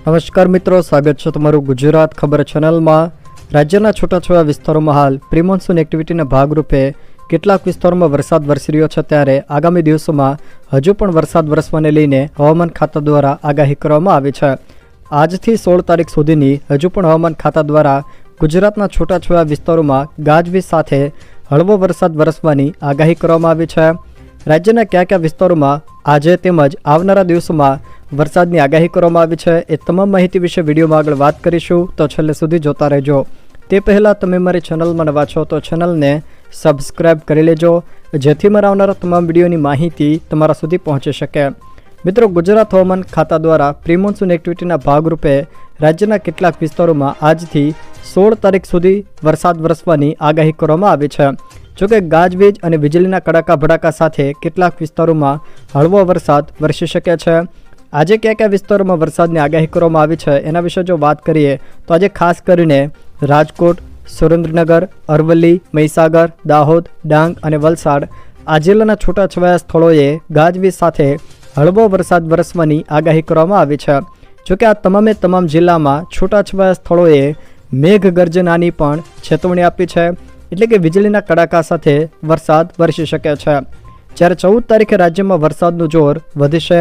નમસ્કાર મિત્રો, સ્વાગત છે તમારું ગુજરાત ખબર ચેનલમાં. રાજ્યના છૂટાછવાયા વિસ્તારોમાં હાલ પ્રિમોન્સૂન એક્ટિવિટીના ભાગરૂપે કેટલાક વિસ્તારોમાં વરસાદ વરસી રહ્યો છે ત્યારે આગામી દિવસોમાં હજુ પણ વરસાદ વરસવાને લઈને હવામાન ખાતા દ્વારા આગાહી કરવામાં આવી છે. આજથી સોળ તારીખ સુધીની હજુ પણ હવામાન ખાતા દ્વારા ગુજરાતના છૂટાછવાયા વિસ્તારોમાં ગાજવીજ સાથે હળવો વરસાદ વરસવાની આગાહી કરવામાં આવી છે. રાજ્યના કયા કયા વિસ્તારોમાં આજે તેમજ આવનારા દિવસોમાં વરસાદની આગાહી કરવામાં આવી છે એ તમામ માહિતી વિશે વિડીયોમાં આગળ વાત કરીશું. તો છેલ્લે સુધી જોતા રહેજો. તે પહેલાં તમે મારી ચેનલમાં નવા છો તો ચેનલને સબસ્ક્રાઇબ કરી લેજો, જેથી મારા આવનારા તમામ વિડીયોની માહિતી તમારા સુધી પહોંચી શકે. મિત્રો, ગુજરાત હવામાન ખાતા દ્વારા પ્રિમોન્સૂન એક્ટિવિટીના ભાગરૂપે રાજ્યના કેટલાક વિસ્તારોમાં આજથી સોળ તારીખ સુધી વરસાદ વરસવાની આગાહી કરવામાં આવી છે. જોકે ગાજવીજ અને વીજળીના કડાકા ભડાકા સાથે કેટલાક વિસ્તારોમાં હળવો વરસાદ વરસી શકે છે. આજે કયા કયા વિસ્તારોમાં વરસાદની આગાહી કરવામાં આવી છે એના વિશે જો વાત કરીએ, તો આજે ખાસ કરીને રાજકોટ, સુરેન્દ્રનગર, અરવલ્લી, મહીસાગર, દાહોદ, ડાંગ અને વલસાડ આ જિલ્લાના છૂટાછવાયા સ્થળોએ ગાજવીજ સાથે હળવો વરસાદ વરસવાની આગાહી કરવામાં આવી છે. જોકે આ તમામે તમામ જિલ્લામાં છૂટાછવાયા સ્થળોએ મેઘગર્જનાની પણ ચેતવણી આપી છે. એટલે કે વીજળીના કડાકા સાથે વરસાદ વરસી શકે છે. જ્યારે ચૌદ તારીખે રાજ્યમાં વરસાદનું જોર વધશે,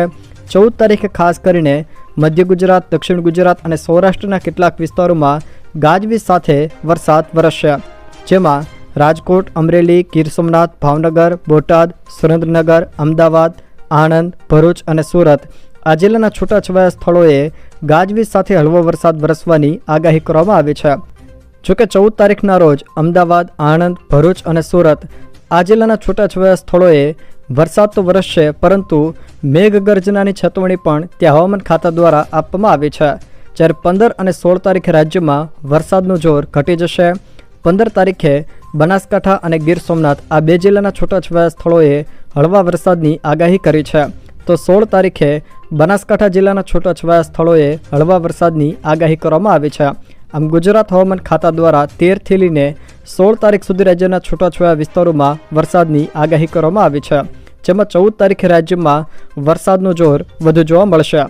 ચૌદ તારીખે ખાસ કરીને મધ્ય ગુજરાત, દક્ષિણ ગુજરાત અને સૌરાષ્ટ્રના કેટલાક વિસ્તારોમાં ગાજવીજ સાથે વરસાદ વરસશે. જેમાં રાજકોટ, અમરેલી, ગીર સોમનાથ, ભાવનગર, બોટાદ, સુરેન્દ્રનગર, અમદાવાદ, આણંદ, ભરૂચ અને સુરત આ જિલ્લાના છૂટાછવાયા સ્થળોએ ગાજવીજ સાથે હળવો વરસાદ વરસવાની આગાહી કરવામાં આવી છે. જોકે ચૌદ તારીખના રોજ અમદાવાદ, આણંદ, ભરૂચ અને સુરત આ જિલ્લાના છૂટાછવાયા સ્થળોએ વરસાદ તો વરસશે, પરંતુ મેઘગર્જનાની છતવણી પણ ત્યાં હવામાન ખાતા દ્વારા આપવામાં આવી છે. જ્યારે પંદર અને સોળ તારીખે રાજ્યમાં વરસાદનું જોર ઘટી જશે, પંદર તારીખે બનાસકાંઠા અને ગીર સોમનાથ આ બે જિલ્લાના છૂટાછવાયા સ્થળોએ હળવા વરસાદની આગાહી કરી છે. તો સોળ તારીખે બનાસકાંઠા જિલ્લાના છૂટાછવાયા સ્થળોએ હળવા વરસાદની આગાહી કરવામાં આવી છે. આમ ગુજરાત હવામાન ખાતા દ્વારા તેરથી લઈને સોળ તારીખ સુધી રાજ્યના છૂટાછવાયા વિસ્તારોમાં વરસાદની આગાહી કરવામાં આવી છે, જેમાં ચૌદ તારીખે રાજ્યમાં વરસાદનું જોર વધુ જોવા મળશે.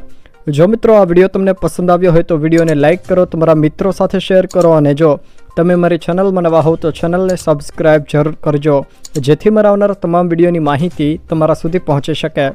જો મિત્રો આ વીડિયો તમને પસંદ આવ્યો હોય તો વિડીયોને લાઇક કરો, તમારા મિત્રો સાથે શેર કરો અને જો તમે મારી ચેનલમાં નવા હોવ તો ચેનલને સબસ્ક્રાઇબ જરૂર કરજો, જેથી મારા આવનારા તમામ વિડીયોની માહિતી તમારા સુધી પહોંચી શકે.